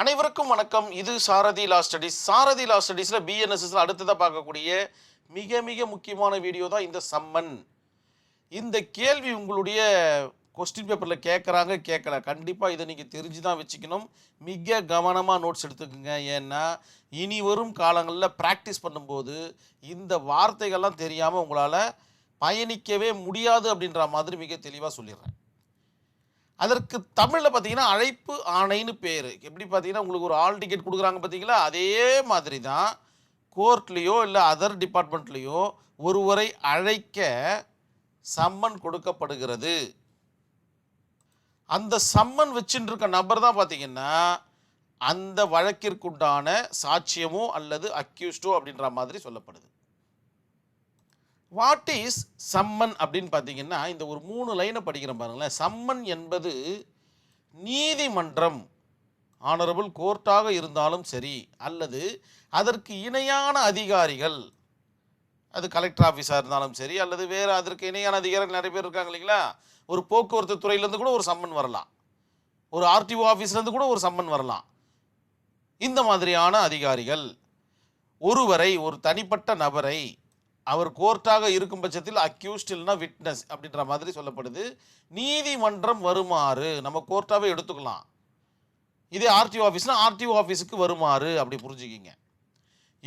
அனைவருக்கும் வணக்கம். இது சாரதி லா ஸ்டடீஸ் சாரதி லா ஸ்டடீஸில் பிஎன்எஸ்எஸ்ல அடுத்ததாக பார்க்கக்கூடிய மிக மிக முக்கியமான வீடியோ தான் இந்த சம்மன். இந்த கேள்வி உங்களுடைய கொஸ்டின் பேப்பரில் கேட்குறாங்க கேட்கல கண்டிப்பாக இதை நீங்கள் தெரிஞ்சு தான் வச்சுக்கணும். மிக கவனமாக நோட்ஸ் எடுத்துக்கோங்க. ஏன்னா இனி வரும் காலங்களில் ப்ராக்டிஸ் பண்ணும்போது இந்த வார்த்தைகள்லாம் தெரியாமல் உங்களால் பயணிக்கவே முடியாது அப்படின்ற மாதிரி மிக தெளிவாக சொல்லிடுறேன். அதற்கு தமிழில் பார்த்தீங்கன்னா அழைப்பு ஆணைன்னு பேர். எப்படி பார்த்தீங்கன்னா உங்களுக்கு ஒரு ஆல் டிக்கெட் கொடுக்குறாங்க பார்த்தீங்களா அதே மாதிரி தான் கோர்ட்லேயோ இல்லை அதர் டிபார்ட்மெண்ட்லேயோ ஒருவரை அழைக்க சம்மன் கொடுக்கப்படுகிறது. அந்த சம்மன் வச்சுட்டு இருக்க நபர் தான் பார்த்தீங்கன்னா அந்த வழக்கிற்குண்டான சாட்சியமோ அல்லது அக்யூஸ்டோ அப்படின்ற மாதிரி சொல்லப்படுது. வாட் இஸ் சம்மன் அப்படின்னு பார்த்தீங்கன்னா இந்த ஒரு மூணு லைனை படிக்கிறேன் பாருங்களேன். சம்மன் என்பது நீதிமன்றம் ஆனரபிள் கோர்ட்டாக இருந்தாலும் சரி அல்லது அதற்கு இணையான அதிகாரிகள் அது கலெக்டர் ஆஃபீஸாக இருந்தாலும் சரி அல்லது வேறு அதற்கு இணையான அதிகாரிகள் நிறைய பேர் இருக்காங்க இல்லைங்களா? ஒரு போக்குவரத்து துறையிலேருந்து கூட ஒரு சம்மன் வரலாம். ஒரு ஆர்டிஓ ஆஃபீஸ்லேருந்து கூட ஒரு சம்மன் வரலாம். இந்த மாதிரியான அதிகாரிகள் ஒருவரை ஒரு தனிப்பட்ட நபரை அவர் கோர்ட்டாக இருக்கும் பட்சத்தில் அக்யூஸ்ட் இல்லைனா விட்னஸ் அப்படின்ற மாதிரி சொல்லப்படுது. நீதிமன்றம் வருமாறு நம்ம கோர்ட்டாகவே எடுத்துக்கலாம். இதே ஆர்டிஓ ஆஃபீஸ்னால் ஆர்டிஓ ஆஃபீஸுக்கு வருமாறு அப்படி புரிஞ்சுக்கிங்க.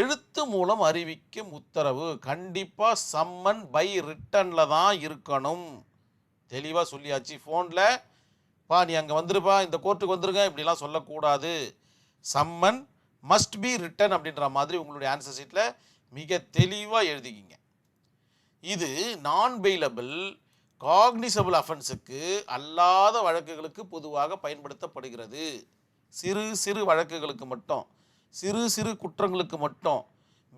எழுத்து மூலம் அறிவிக்கும் உத்தரவு கண்டிப்பாக சம்மன் பை ரிட்டனில் தான் இருக்கணும். தெளிவாக சொல்லியாச்சு. ஃபோனில் பா நீ அங்கே வந்துருப்பா இந்த கோர்ட்டுக்கு வந்துருங்க இப்படிலாம் சொல்லக்கூடாது. சம்மன் மஸ்ட் பி ரிட்டன் அப்படின்ற மாதிரி உங்களுடைய ஆன்சர் ஷீட்டில் மிக தெளிவாக எழுதிக்கிங்க இது நான் பெயிலபிள் காக்னிசபிள் அஃபென்ஸுக்கு அல்லாத வழக்குகளுக்கு பொதுவாக பயன்படுத்தப்படுகிறது. சிறு சிறு வழக்குகளுக்கு மட்டும் சிறு சிறு குற்றங்களுக்கு மட்டும்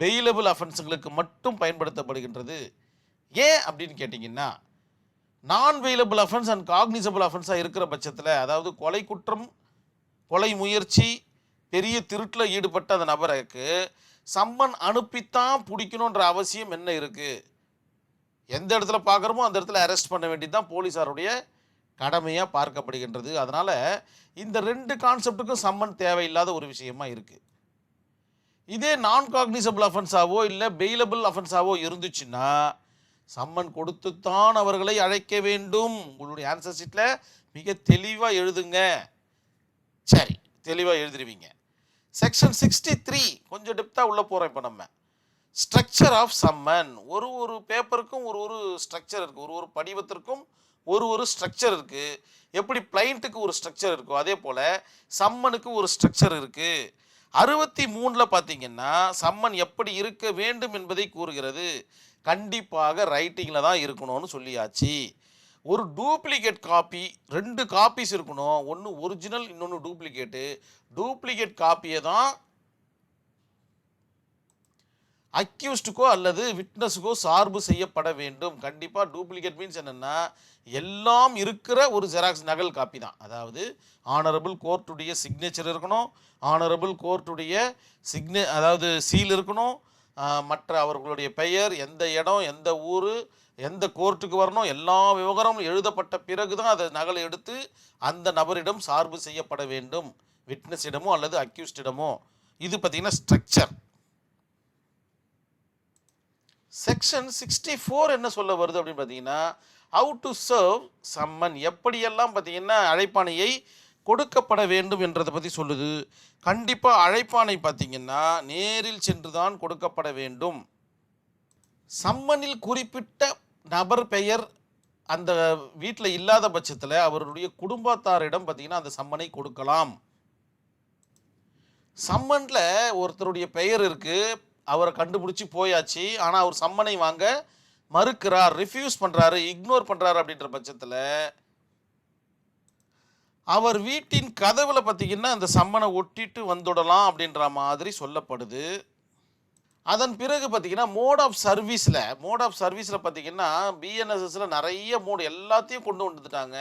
பெயிலபிள் அஃபென்ஸுங்களுக்கு மட்டும் பயன்படுத்தப்படுகின்றது. ஏன் அப்படின்னு கேட்டிங்கன்னா நான் பெயிலபிள் அஃபென்ஸ் அண்ட் காக்னிசபிள் அஃபென்ஸாக இருக்கிற பட்சத்தில் அதாவது கொலை குற்றம் கொலை முயற்சி பெரிய திருட்டில் ஈடுபட்ட அந்த நபருக்கு சம்மன் அனுப்பித்தான் பிடிக்கணுன்ற அவசியம் என்ன இருக்குது எந்த இடத்துல பார்க்குறோமோ அந்த இடத்துல அரெஸ்ட் பண்ண வேண்டியது தான் போலீஸாருடைய கடமையாக பார்க்கப்படுகின்றது. அதனால் இந்த ரெண்டு கான்செப்ட்டுக்கும் சம்மன் தேவையில்லாத ஒரு விஷயமா இருக்குது இதே நான் காக்னிசபிள் அஃபென்ஸாவோ இல்லை பெயிலபிள் அஃபென்ஸாவோ இருந்துச்சுன்னா சம்மன் கொடுத்துத்தான் அவர்களை அழைக்க வேண்டும். உங்களுடைய ஆன்சர் ஷீட்டில் மிக தெளிவாக எழுதுங்க. சரி தெளிவாக எழுதிருவீங்க. செக்ஷன் சிக்ஸ்டி த்ரீ கொஞ்சம் டெப்த்தாக உள்ளே போகிறோம் இப்போ நம்ம. ஸ்ட்ரக்சர் ஆஃப் சம்மன் ஒரு ஒரு பேப்பருக்கும் ஒரு ஒரு ஸ்ட்ரக்சர் இருக்குது ஒரு ஒரு படிவத்திற்கும் ஒரு ஒரு ஸ்ட்ரக்சர் இருக்குது எப்படி பிளைண்ட்டுக்கு ஒரு ஸ்ட்ரக்சர் இருக்கோ அதே போல் சம்மனுக்கு ஒரு ஸ்ட்ரக்சர் இருக்குது அறுபத்தி மூணில் பார்த்தீங்கன்னா சம்மன் எப்படி இருக்க வேண்டும் என்பதை கூறுகிறது. கண்டிப்பாக ரைட்டிங்கில் தான் இருக்கணும்னு சொல்லியாச்சு. ஒரு டூப்ளிகேட் காப்பி ரெண்டு காப்பீஸ் இருக்கணும். ஒன்று ஒரிஜினல் இன்னொன்று டூப்ளிகேட்டு டூப்ளிகேட் காப்பியை தான் அக்யூஸ்டுக்கோ அல்லது விட்னஸுக்கோ சார்பு செய்யப்பட வேண்டும். கண்டிப்பாக டூப்ளிகேட் மீன்ஸ் என்னென்னா எல்லாம் இருக்கிற ஒரு ஜெராக்ஸ் நகல் காப்பி தான். அதாவது ஆனரபிள் கோர்ட்டுடைய சிக்னேச்சர் இருக்கணும். ஆனரபிள் கோர்ட்டுடைய சிக்னே அதாவது சீல் இருக்கணும். மற்ற அவர்களுடைய பெயர் எந்த இடம் எந்த ஊர் எந்த கோர்ட்டுக்கு வரணும் எல்லா விவகாரமும் எழுதப்பட்ட பிறகு தான் அதை நகலை எடுத்து அந்த நபரிடம் சார்பு செய்யப்பட வேண்டும். விட்னஸிடமோ அல்லது அக்யூஸ்டிடமோ இது பார்த்திங்கன்னா ஸ்ட்ரக்சர் செக்ஷன் சிக்ஸ்டி ஃபோர் என்ன சொல்ல வருது அப்படின்னு பார்த்தீங்கன்னா ஹவு டு சர்வ் சம்மன் எப்படியெல்லாம் பார்த்தீங்கன்னா அழைப்பாணையை கொடுக்கப்பட வேண்டும் என்றதை பற்றி சொல்லுது. கண்டிப்பாக அழைப்பாணை பார்த்தீங்கன்னா நேரில் சென்று தான் கொடுக்கப்பட வேண்டும். சம்மனில் குறிப்பிட்ட நபர் பெயர் அந்த வீட்டில் இல்லாத பட்சத்தில் அவருடைய குடும்பத்தாரிடம் பார்த்தீங்கன்னா அந்த சம்மனை கொடுக்கலாம். சம்மனில் ஒருத்தருடைய பெயர் இருக்குது அவரை கண்டுபிடிச்சி போயாச்சு. ஆனால் அவர் சம்மனை வாங்க மறுக்கிறார். ரிஃப்யூஸ் பண்ணுறாரு இக்னோர் பண்ணுறாரு அப்படின்ற பட்சத்தில் அவர் வீட்டின் கதவில் பார்த்தீங்கன்னா அந்த சம்மனை ஒட்டிட்டு வந்துடலாம் அப்படின்ற மாதிரி சொல்லப்படுது. அதன் பிறகு பார்த்தீங்கன்னா மோட் ஆஃப் சர்வீஸில் மோட் ஆஃப் சர்வீஸில் பார்த்தீங்கன்னா பிஎன்எஸ்எஸில் நிறைய மோடு எல்லாத்தையும் கொண்டு வந்துட்டாங்க.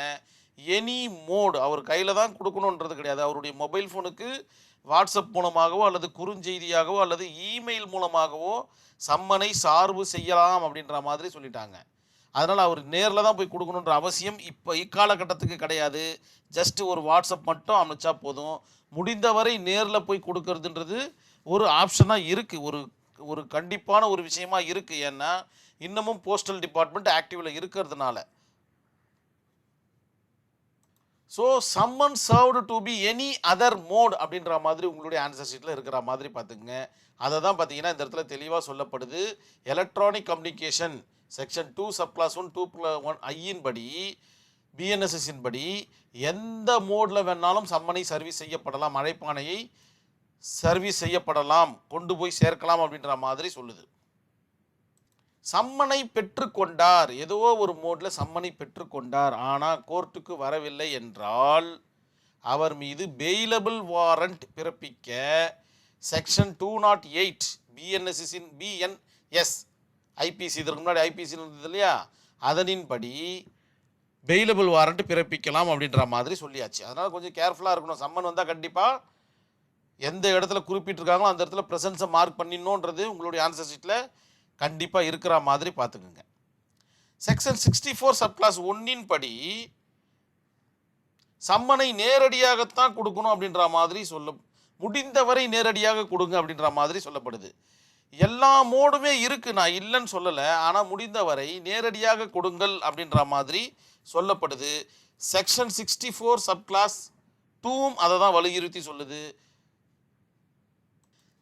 எனி மோடு அவர் கையில் தான் கொடுக்கணுன்றது கிடையாது. அவருடைய மொபைல் ஃபோனுக்கு வாட்ஸ்அப் மூலமாகவோ அல்லது குறுஞ்செய்தியாகவோ அல்லது இமெயில் மூலமாகவோ சம்மனை சார்பு செய்யலாம் அப்படின்ற மாதிரி சொல்லிட்டாங்க. அதனால் அவர் நேரில் தான் போய் கொடுக்கணுன்ற அவசியம் இப்போ இக்காலகட்டத்துக்கு கிடையாது. ஜஸ்ட் ஒரு வாட்ஸ்அப் மட்டும் அமைச்சா போதும். முடிந்தவரை நேரில் போய் கொடுக்கறதுன்றது ஒரு ஆப்ஷனாக இருக்குது ஒரு ஒரு கண்டிப்பான ஒரு விஷயமா இருக்குது ஏன்னா இன்னமும் போஸ்டல் டிபார்ட்மெண்ட் ஆக்டிவில் இருக்கிறதுனால. So summon served to be any other mode அப்படின்ற மாதிரி உங்களுடைய ஆன்சர் ஷீட்டில் இருக்கிற மாதிரி பார்த்துக்குங்க. அதை தான் பார்த்தீங்கன்னா இந்த இடத்துல தெளிவாக சொல்லப்படுது. Electronic communication section two sub clause one two one ஐயின் படி பிஎன்எஸ்எஸ்ஸின் படி எந்த மோடில் வேணாலும் சம்மனை சர்வீஸ் செய்யப்படலாம். மழைப்பானையை சர்வீஸ் செய்யப்படலாம் கொண்டு போய் சேர்க்கலாம் அப்படின்ற மாதிரி சொல்லுது. சம்மனை பெற்றுக்கொண்டார். ஏதோ ஒரு மோடில் சம்மனை பெற்றுக்கொண்டார். ஆனால் கோர்ட்டுக்கு வரவில்லை என்றால் அவர் மீது பெயிலபிள் வாரண்ட் பிறப்பிக்க செக்ஷன் டூ நாட் எயிட் பிஎன்எஸ்எஸின் பிஎன்எஸ் ஐபிசி இதற்கு முன்னாடி ஐபிசி இருந்தது இல்லையா? அதனின்படி பெயிலபிள் வாரண்ட் பிறப்பிக்கலாம் அப்படின்ற மாதிரி சொல்லியாச்சு. அதனால் கொஞ்சம் கேர்ஃபுல்லாக இருக்கணும். சம்மன் வந்தால் கண்டிப்பாக எந்த இடத்துல குறிப்பிட்டிருக்காங்களோ அந்த இடத்துல ப்ரெசன்ஸை மார்க் பண்ணிடணுன்றது உங்களுடைய ஆன்சர் ஷீட்டில் கண்டிப்பாக இருக்கிற மாதிரி பார்த்துக்குங்க. Section sixty four sub clause ஒன்னின் படி சம்மனை நேரடியாகத்தான் கொடுக்கணும் அப்படின்ற மாதிரி சொல்ல முடிந்தவரை நேரடியாக கொடுங்க அப்படின்ற மாதிரி சொல்லப்படுது. எல்லா மோடுமே இருக்குது நான் இல்லைன்னு சொல்லலை ஆனால் முடிந்தவரை நேரடியாக கொடுங்கள் அப்படின்ற மாதிரி சொல்லப்படுது. Section sixty four sub clause டூவும் அதை தான் வலியுறுத்தி சொல்லுது.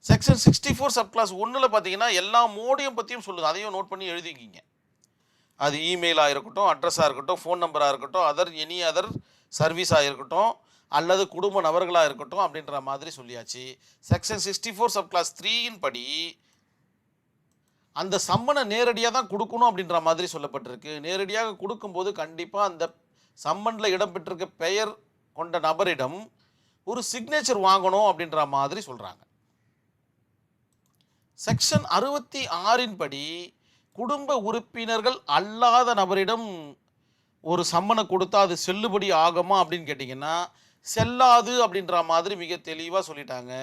Section sixty four sub clause ஒன்றில் பார்த்தீங்கன்னா எல்லா மோடியும் பற்றியும் சொல்லுது அதையும் நோட் பண்ணி எழுதிக்கிங்க. அது இமெயிலாக இருக்கட்டும் அட்ரஸாக இருக்கட்டும் ஃபோன் நம்பராக இருக்கட்டும் அதர் எனி அதர் சர்வீஸாக இருக்கட்டும் அல்லது குடும்ப நபர்களாக இருக்கட்டும் அப்படின்ற மாதிரி சொல்லியாச்சு. Section sixty four sub clause த்ரீயின் படி அந்த சம்மனை நேரடியாக தான் கொடுக்கணும் அப்படின்ற மாதிரி சொல்லப்பட்டிருக்கு. நேரடியாக கொடுக்கும்போது கண்டிப்பாக அந்த சம்மனில் இடம்பெற்றிருக்க பெயர் கொண்ட நபரிடம் ஒரு சிக்னேச்சர் வாங்கணும் அப்படின்ற மாதிரி சொல்கிறாங்க செக்ஷன் அறுபத்தி ஆறின் படி குடும்ப உறுப்பினர்கள் அல்லாத நபரிடம் ஒரு சம்மனை கொடுத்தா அது செல்லுபடி ஆகுமா அப்படின்னு கேட்டிங்கன்னா செல்லாது அப்படின்ற மாதிரி மிக தெளிவாக சொல்லிட்டாங்க.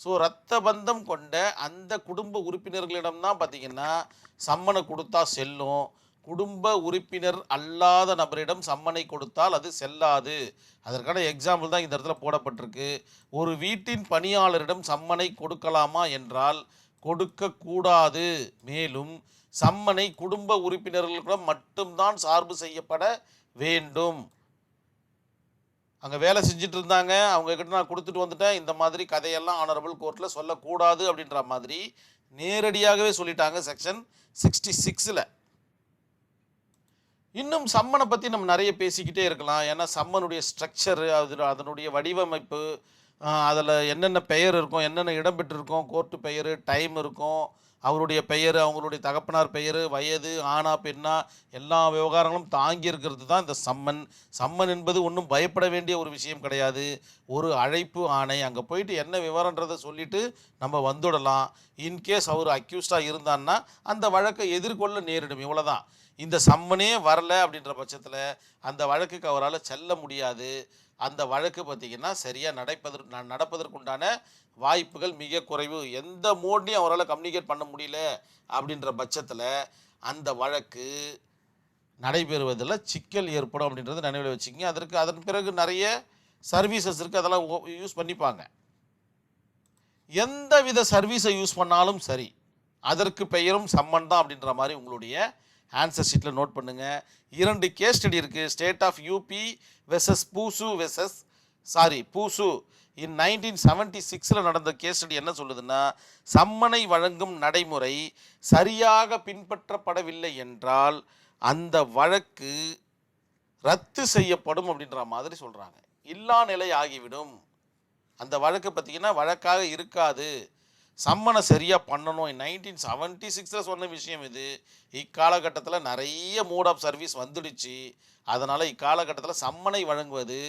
ஸோ ரத்த பந்தம் கொண்ட அந்த குடும்ப உறுப்பினர்களிடம் தான் பார்த்தீங்கன்னா சம்மனை கொடுத்தா செல்லும். குடும்ப உறுப்பினர் அல்லாத நபரிடம் சம்மனை கொடுத்தால் அது செல்லாது. அதற்கான எக்ஸாம்பிள் தான் இந்த இடத்துல போடப்பட்டிருக்கு. ஒரு வீட்டின் பணியாளரிடம் சம்மனை கொடுக்கலாமா என்றால் கொடுக்கக்கூடாது. மேலும் சம்மனை குடும்ப உறுப்பினர்களுடன் மட்டும்தான் சார்பு செய்யப்பட வேண்டும். அங்கே வேலை செஞ்சுட்டு இருந்தாங்க அவங்க கிட்ட நான் கொடுத்துட்டு வந்துட்டேன். இந்த மாதிரி கதையெல்லாம் ஆனரபிள் கோர்ட்டில் சொல்லக்கூடாது அப்படின்ற மாதிரி நேரடியாகவே சொல்லிட்டாங்க செக்ஷன் சிக்ஸ்டி சிக்ஸில் இன்னும் சம்மனை பற்றி நம்ம நிறைய பேசிக்கிட்டே இருக்கலாம். ஏன்னா சம்மனுடைய ஸ்ட்ரக்சரு அது அதனுடைய வடிவமைப்பு அதில் என்னென்ன பெயர் இருக்கும் என்னென்ன இடம் பெற்றிருக்கும் கோர்ட்டு பெயர் டைம் இருக்கும் அவருடைய பெயர் அவங்களுடைய தகப்பனார் பெயர் வயது ஆனா பெண்ணா எல்லா விவகாரங்களும் தாங்கி இருக்கிறது தான் இந்த சம்மன். சம்மன் என்பது ஒன்றும் பயப்பட வேண்டிய ஒரு விஷயம் கிடையாது. ஒரு அழைப்பு ஆணை. அங்கே போயிட்டு என்ன விவரன்றதை சொல்லிட்டு நம்ம வந்துடலாம். இன்கேஸ் அவர் அக்யூஸ்டாக இருந்தான்னா அந்த வழக்கை எதிர்கொள்ள நேரிடும். இவ்வளோதான் இந்த சம்மனே வரல அப்படின்ற பட்சத்தில் அந்த வழக்குக்கு அவரால் செல்ல முடியாது. அந்த வழக்கு பார்த்திங்கன்னா சரியாக நடைப்பதற்கு ந- நடப்பதற்குண்டான வாய்ப்புகள் மிக குறைவு. எந்த மோட்லையும் அவரால் கம்யூனிகேட் பண்ண முடியல அப்படின்ற பட்சத்தில் அந்த வழக்கு நடைபெறுவதில் சிக்கல் ஏற்படும் அப்படின்றத நினைவில் வச்சுக்கோங்க. அதற்கு அதன் பிறகு நிறைய சர்வீசஸ் இருக்குது அதெல்லாம் யூஸ் பண்ணிப்பாங்க. எந்த வித சர்வீஸை யூஸ் பண்ணாலும் சரி அதற்கு பெயரும் சம்மன் தான் அப்படின்ற மாதிரி உங்களுடைய ஆன்சர் ஷீட்டில் நோட் பண்ணுங்கள் இரண்டு கேஸ் ஸ்டடி இருக்குது ஸ்டேட் ஆஃப் யூபி வெசஸ் பூசு வெசஸ் சாரி பூசு இன் நைன்டீன் செவன்ட்டி சிக்ஸில் நடந்த கேஸ் ஸ்டடி என்ன சொல்லுதுன்னா சம்மனை வழங்கும் நடைமுறை சரியாக பின்பற்றப்படவில்லை என்றால் அந்த வழக்கு ரத்து செய்யப்படும் அப்படின்ற மாதிரி சொல்கிறாங்க இல்லா நிலை ஆகிவிடும். அந்த வழக்கு பார்த்தீங்கன்னா வழக்காக இருக்காது. சம்மனை சரியாக பண்ணணும். நைன்டீன் செவன்ட்டி சிக்ஸில் சொன்ன விஷயம் இது. இக்காலகட்டத்தில் நிறைய மோட் ஆஃப் சர்வீஸ் வந்துடுச்சு. அதனால் இக்காலகட்டத்தில் சம்மனை வழங்குவது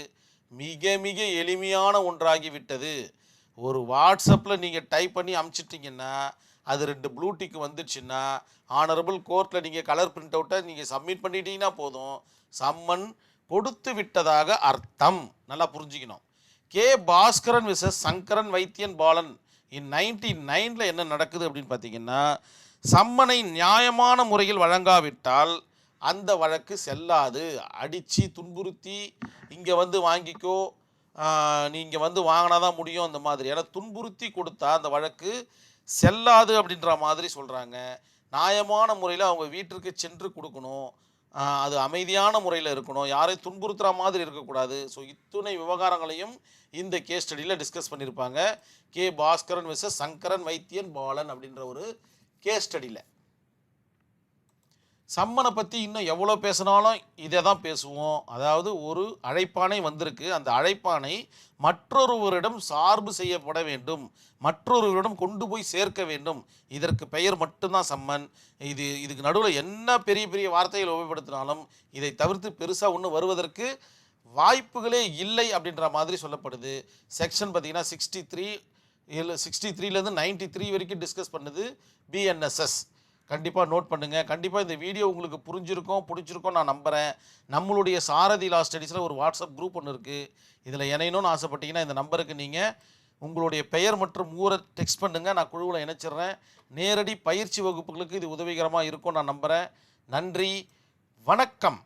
மிக மிக எளிமையான ஒன்றாகி விட்டது ஒரு வாட்ஸ்அப்பில் நீங்கள் டைப் பண்ணி அமுச்சிட்டிங்கன்னா அது ரெண்டு ப்ளூடிக் வந்துடுச்சுன்னா ஆனரபிள் கோர்ட்டில் நீங்கள் கலர் பிரிண்ட் அவுட்டை நீங்கள் சப்மிட் பண்ணிட்டீங்கன்னா போதும். சம்மன் கொடுத்து விட்டதாக அர்த்தம். நல்லா புரிஞ்சுக்கணும். கே. பாஸ்கரன் விசஸ் சங்கரன் வைத்தியன் பாலன். இன் நைன்டி நைனில் என்ன நடக்குது அப்படின்னு பார்த்தீங்கன்னா சம்மனை நியாயமான முறையில் வழங்காவிட்டால் அந்த வழக்கு செல்லாது. அடித்து துன்புறுத்தி இங்கே வந்து வாங்கிக்கோ நீங்கள் வந்து வாங்கினா தான் முடியும் அந்த மாதிரி. ஏன்னா துன்புறுத்தி கொடுத்தா அந்த வழக்கு செல்லாது அப்படின்ற மாதிரி சொல்கிறாங்க நியாயமான முறையில் அவங்க வீட்டிற்கு சென்று கொடுக்கணும். அது அமைதியான முறையில் இருக்கணும். யாரையும் துன்புறுத்துகிற மாதிரி இருக்கக்கூடாது. ஸோ இத்துணை விவகாரங்களையும் இந்த கேஸ் ஸ்டடியில் டிஸ்கஸ் பண்ணியிருப்பாங்க கே பாஸ்கரன் விசஸ் சங்கரன் வைத்தியன் பாலன் அப்படின்ற ஒரு கேஸ் ஸ்டடியில் சம்மனை பற்றி இன்னும் எவ்வளோ பேசினாலும் இதை தான் பேசுவோம். அதாவது ஒரு அழைப்பானை வந்திருக்கு. அந்த அழைப்பானை மற்றொருவரிடம் சார்பு செய்யப்பட வேண்டும். மற்றொருவரிடம் கொண்டு போய் சேர்க்க வேண்டும். இதற்கு பெயர் மட்டும்தான் சம்மன். இது இதுக்கு நடுவில் என்ன பெரிய பெரிய வார்த்தைகள் உபயோகப்படுத்தினாலும் இதை தவிர்த்து பெருசாக ஒன்று வருவதற்கு வாய்ப்புகளே இல்லை அப்படின்ற மாதிரி சொல்லப்படுது. செக்ஷன் பார்த்திங்கன்னா சிக்ஸ்டி த்ரீ இல்லை சிக்ஸ்டி த்ரீலேருந்து நைன்டி த்ரீ வரைக்கும் டிஸ்கஸ் பண்ணுது பிஎன்எஸ்எஸ் கண்டிப்பாக நோட் பண்ணுங்கள் கண்டிப்பாக இந்த வீடியோ உங்களுக்கு புரிஞ்சிருக்கும் பிடிச்சிருக்கும் நான் நம்புகிறேன் நம்மளுடைய சாரதி லா ஸ்டடீஸில் ஒரு வாட்ஸ்அப் குரூப் ஒன்று இருக்குது இதில் இணையணும்னு ஆசைப்பட்டீங்கன்னா இந்த நம்பருக்கு நீங்கள் உங்களுடைய பெயர் மற்றும் ஊரை டெக்ஸ்ட் பண்ணுங்கள் நான் குழுவில் இணைச்சிடுறேன். நேரடி பயிற்சி வகுப்புகளுக்கு இது உதவிகரமாக இருக்கும் நான் நம்புகிறேன் நன்றி. வணக்கம்.